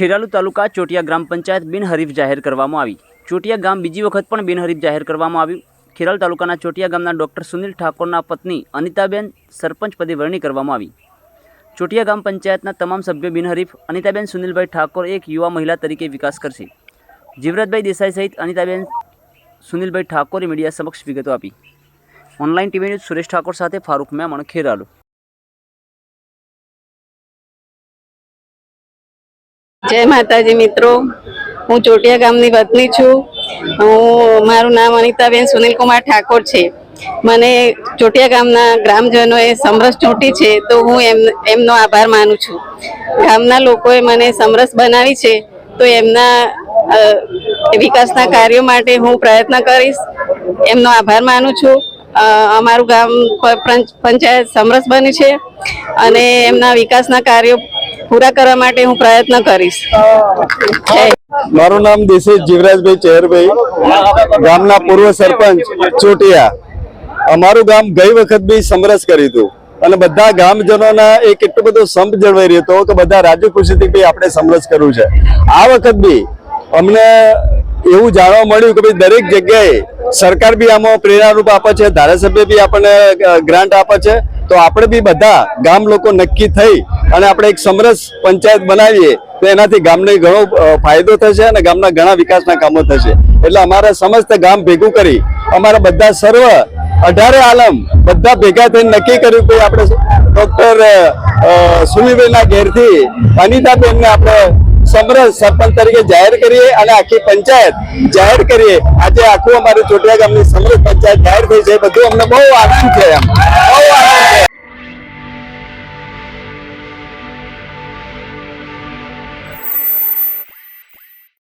ખેરાલુ તાલુકા ચોટિયા ગ્રામ પંચાયત બિનહરીફ જાહેર કરવામાં આવી. ચોટિયા ગામ બીજી વખત પણ બિનહરીફ જાહેર કરવામાં આવ્યું. ખેરાલ તાલુકાના ચોટિયા ગામના ડૉક્ટર સુનિલ ઠાકોરના પત્ની અનિતાબેન સરપંચ પદે વરણી કરવામાં આવી. ચોટિયા ગામ પંચાયતના તમામ સભ્યો બિનહરીફ, અનિતાબેન સુનિલભાઈ ઠાકોર એક યુવા મહિલા તરીકે વિકાસ કરશે. જીવરાજભાઈ દેસાઈ સહિત અનિતાબેન સુનિલભાઈ ઠાકોરે મીડિયા સમક્ષ વિગતો આપી. Online TV news Suresh Thakor સાથે ફારૂક મેમણ, ખેરાલુ. જય માતાજી મિત્રો. હું ચોટિયા ગામની વતની છું. હું, મારું નામ અનિતાબેન સુનિલકુમાર ઠાકોર છે. મને ચોટિયા ગામના ગ્રામજનોએ સમરસ ચૂંટી છે, તો હું એમ, એમનો આભાર માનું છું. ગામના લોકોએ મને સમરસ બનાવી છે, તો એમના વિકાસના કાર્યો માટે હું પ્રયત્ન કરીશ. એમનો આભાર માનું છું. અમારું ગામ પંચાયત સમરસ બની છે અને એમના વિકાસના કાર્યો પૂરા કરવા માટે હું પ્રયત્ન કરીશ. મારું નામ દેશી જીવરાજભાઈ ચેરભાઈ. ગામના પૂર્વ સરપંચ ચોટિયા. અમારું ગામ ગઈ વખત બી સમરસ કર્યું હતું. અને બધા ગામજનોના એક એટલો બધો સંપ જળવાઈ રહ્યો હતો કે બધા રાજી ખુશીથી બી આપણે સમરસ કરવું છે. આ વખત બી અમને એવું જાણવા મળ્યું કે ભાઈ દરેક જગ્યાએ સરકાર બી આમાં પ્રેરણારૂપ આપે છે, ધારાસભ્ય બી આપણને ગ્રાન્ટ આપે છે. તો આપણે બી બધા ગામ લોકો નક્કી થઈ અને આપણે એક સમરસ પંચાયત બનાવીએ, તો એનાથી ગામને ઘણો ફાયદો થશે અને ગામના ઘણા વિકાસના કામો થશે. એટલે અમારા સમસ્ત ગામ ભેગું કરી, અમારા બધા સર્વ અઢારે આલમ બધા ભેગા થઈને નક્કી કર્યું કે આપણે ડોક્ટર સુનિલભાઈના ઘેરથી અનિતાબેનને આપણે સમરસ સરપંચ તરીકે જાહેર કરીએ અને આખી પંચાયત જાહેર કરીએ. આજે આખું અમારું ચોટિયા ગામની સમરસ પંચાયત જાહેર થઈ છે. બધું અમને બહુ આનંદ છે. એમ